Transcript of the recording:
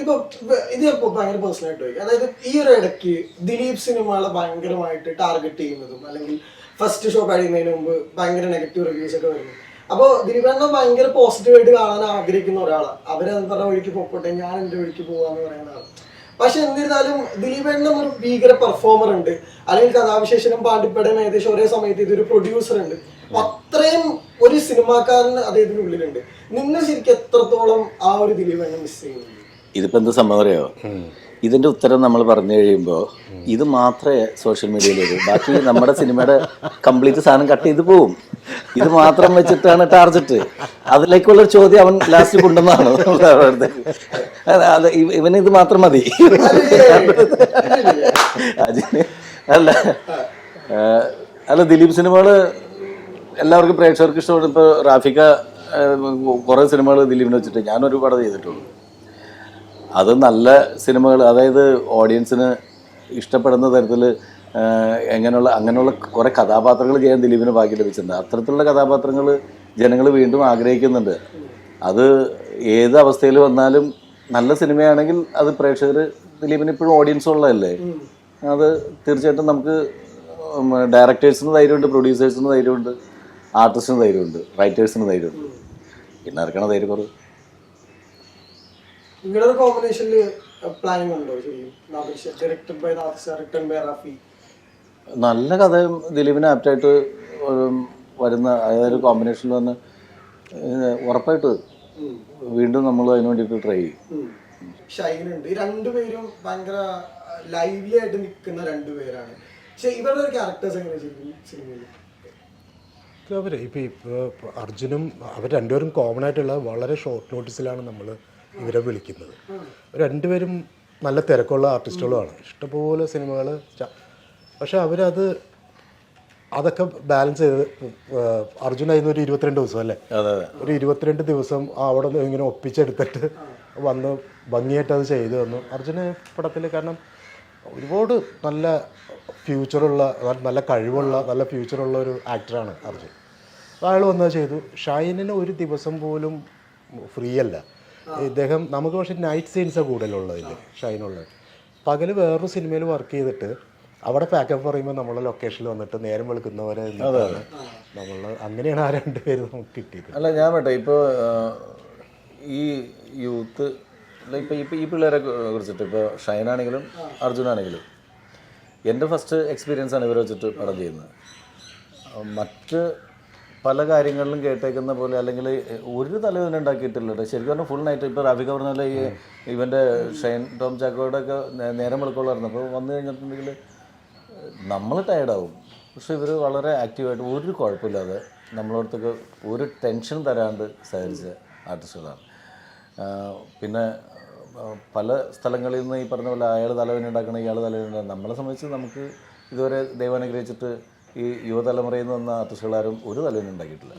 ഇപ്പൊ ഇത് ഭയങ്കര പേഴ്സണൽ ആയിട്ട് പോയി അതായത് ഈ ഒരു ഇടയ്ക്ക് ദിലീപ് സിനിമകളെ ഭയങ്കരമായിട്ട് ടാർഗറ്റ് ചെയ്യുന്നതും അല്ലെങ്കിൽ ഫസ്റ്റ് ഷോ കഴിയുന്നതിന് മുമ്പ് ഭയങ്കര നെഗറ്റീവ് റിവ്യൂസ് ഒക്കെ വരുന്നു. അപ്പോൾ ദിലീപ് എണ്ണം ഭയങ്കര പോസിറ്റീവായിട്ട് കാണാൻ ആഗ്രഹിക്കുന്ന ഒരാളാണ്. അവരെന്താ വഴിക്ക് പോയിക്കോട്ടെ ഞാൻ എന്റെ വഴിക്ക് പോവാന്ന് പറയുന്ന ആൾ പക്ഷെ എന്നിരുന്നാലും ദിലീപ് എണ്ണം ഒരു ഭീകര പെർഫോമർ ഉണ്ട്. അല്ലെങ്കിൽ കഥാവിശേഷനും പാണ്ടിപ്പടനും ഏകദേശം ഒരേ സമയത്ത് ഇതൊരു പ്രൊഡ്യൂസർ ഉണ്ട്. അത്രയും ഒരു സിനിമാക്കാരന് അദ്ദേഹത്തിന് ഉള്ളിലുണ്ട് നിങ്ങൾ ശരിക്കും എത്രത്തോളം ആ ഒരു ദിലീപ് എണ്ണം മിസ് ചെയ്യുന്നു? ഇതിപ്പോ എന്ത് സംഭവം അറിയോ? ഇതിന്റെ ഉത്തരം നമ്മൾ പറഞ്ഞു കഴിയുമ്പോൾ ഇത് മാത്രമേ സോഷ്യൽ മീഡിയയിൽ വരൂ. ബാക്കി നമ്മുടെ സിനിമയുടെ കംപ്ലീറ്റ് സാധനം കട്ട് ചെയ്ത് പോവും. ഇത് മാത്രം വെച്ചിട്ടാണ് ടാർജറ്റ്. അതിലേക്കുള്ള ചോദ്യം അവൻ ലാസ്റ്റ് കൊണ്ടുവന്നാണ് ഇവന് ഇത് മാത്രം മതി. അല്ല അല്ല ദിലീപ് സിനിമകൾ എല്ലാവർക്കും പ്രേക്ഷകർക്ക് ഇഷ്ടമാണ് ഇപ്പോൾ റാഫിക്ക കുറേ സിനിമകൾ ദിലീപിനെ വെച്ചിട്ട് ഞാനൊരു പടം ചെയ്തിട്ടുള്ളൂ. അത് നല്ല സിനിമകൾ അതായത് ഓഡിയൻസിന് ഇഷ്ടപ്പെടുന്ന തരത്തിൽ എങ്ങനെയുള്ള അങ്ങനെയുള്ള കുറേ കഥാപാത്രങ്ങൾ ചെയ്യാൻ ദിലീപിന് ഭാഗ്യം ലഭിച്ചിട്ടുണ്ട്. അത്തരത്തിലുള്ള കഥാപാത്രങ്ങൾ ജനങ്ങൾ വീണ്ടും ആഗ്രഹിക്കുന്നുണ്ട്. അത് ഏത് അവസ്ഥയിൽ വന്നാലും നല്ല സിനിമയാണെങ്കിൽ അത് പ്രേക്ഷകർ ദിലീപിന് ഇപ്പോഴും ഓഡിയൻസ് ഉള്ളതല്ലേ? അത് തീർച്ചയായിട്ടും നമുക്ക് ഡയറക്ടേഴ്സിന് ധൈര്യമുണ്ട് പ്രൊഡ്യൂസേഴ്സിന് ധൈര്യമുണ്ട് ആർട്ടിസ്റ്റിന് ധൈര്യമുണ്ട് റൈറ്റേഴ്സിന് ധൈര്യമുണ്ട്. പിന്നെ ആർക്കാണ് ധൈര്യം കുറവ്? നിങ്ങളുടെ കോമ്പിനേഷനിൽ പ്ലാനിങ് ഉണ്ടോ? ശരിക്കും directed by written by Rafi. നല്ല കഥയും ദിലീപിന് ആപ്റ്റായിട്ട് വരുന്ന അതായത് കോമ്പിനേഷനിൽ വന്ന് ഉറപ്പായിട്ട് വീണ്ടും നമ്മൾ അതിന് വേണ്ടിയിട്ട് ട്രൈ ചെയ്യും. ഷൈനുണ്ട് ഈ രണ്ടുപേരും ഭയങ്കര ലൈവ്ലി ആയിട്ട് നിൽക്കുന്ന രണ്ടുപേരാണ് പക്ഷെ ഇവരുടെ ഒരു ക്യാരക്ടേഴ്സ് എങ്ങനെ സിനിമയിൽ അവർ ഇപ്പോൾ ഇപ്പോൾ അർജുനും അവർ രണ്ടുപേരും കോമൺ ആയിട്ടുള്ള വളരെ ഷോർട്ട് നോട്ടീസിലാണ് നമ്മൾ ഇവരെ വിളിക്കുന്നത്. രണ്ടുപേരും നല്ല തിരക്കുള്ള ആർട്ടിസ്റ്റുകളുമാണ്. ഇഷ്ടംപോലെ സിനിമകൾ പക്ഷെ അവരത് അതൊക്കെ ബാലൻസ് ചെയ്ത് അർജുനായിരുന്നു അർജുൻ ആയിരുന്നു ഒരു ഇരുപത്തിരണ്ട് ദിവസം അല്ലേ? ഒരു ഇരുപത്തിരണ്ട് ദിവസം അവിടെ നിന്ന് ഇങ്ങനെ ഒപ്പിച്ചെടുത്തിട്ട് വന്ന് ഭംഗിയായിട്ട് അത് ചെയ്തു തന്നു. അർജുന പടത്തിൽ കാരണം ഒരുപാട് നല്ല ഫ്യൂച്ചറുള്ള നല്ല കഴിവുള്ള നല്ല ഫ്യൂച്ചറുള്ള ഒരു ആക്ടറാണ് അർജുൻ. അയാൾ വന്നത് ചെയ്തു. ഷൈനിന് ഒരു ദിവസം പോലും ഫ്രീ അല്ല ഇദ്ദേഹം നമുക്ക് പക്ഷേ നൈറ്റ് സീൻസാണ് കൂടുതലുള്ളതിൽ ഷൈനുള്ളത് പകൽ വേറൊരു സിനിമയിൽ വർക്ക് ചെയ്തിട്ട് അവിടെ പാക്കപ്പ് പറയുമ്പോൾ നമ്മളെ ലൊക്കേഷനിൽ വന്നിട്ട് നേരം വെളുക്കുന്നവരെ നമ്മൾ അങ്ങനെയാണ് ആ രണ്ടുപേര് നമുക്ക് കിട്ടിയത് അല്ല ഞാൻ വേട്ടെ ഇപ്പോൾ ഈ യൂത്ത് ഇപ്പോൾ ഇപ്പോൾ ഈ പിള്ളേരെ കുറിച്ചിട്ട് ഇപ്പോൾ ഷൈനാണെങ്കിലും അർജുനാണെങ്കിലും എന്റെ ഫസ്റ്റ് എക്സ്പീരിയൻസ് ആണ് ഇവരെ വെച്ചിട്ട് പടം ചെയ്യുന്നത്. മറ്റ് പല കാര്യങ്ങളിലും കേട്ടേക്കുന്ന പോലെ അല്ലെങ്കിൽ ഒരു തലവേദന ഉണ്ടാക്കിയിട്ടില്ല ശരിക്കും പറഞ്ഞാൽ ഫുൾ നൈറ്റ് ഇപ്പോൾ റാഫിക്ക പറഞ്ഞ ഈ ഇവന്റെ ഷൈൻ ടോം ചാക്കോയുടെ ഒക്കെ നേരം വെളുക്കുള്ളായിരുന്നു അപ്പോൾ വന്നു കഴിഞ്ഞിട്ടുണ്ടെങ്കിൽ നമ്മൾ ടയർഡാവും പക്ഷെ ഇവർ വളരെ ആക്റ്റീവായിട്ട് ഒരു കുഴപ്പമില്ലാതെ നമ്മളടുത്തൊക്കെ ഒരു ടെൻഷൻ തരാണ്ട് സഹകരിച്ച ആർട്ടിസ്റ്റുകളാണ് പിന്നെ പല സ്ഥലങ്ങളിൽ നിന്ന് ഈ പറഞ്ഞ പോലെ അയാൾ തലവേദന ഉണ്ടാക്കണം ഇയാൾ തലവേദന നമ്മളെ സംബന്ധിച്ച് നമുക്ക് ഇതുവരെ ദൈവം അനുഗ്രഹിച്ചിട്ട് ഈ യുവതലമുറയിൽ നിന്ന് വന്ന ഒരു തലവേദന ഉണ്ടാക്കിയിട്ടില്ല.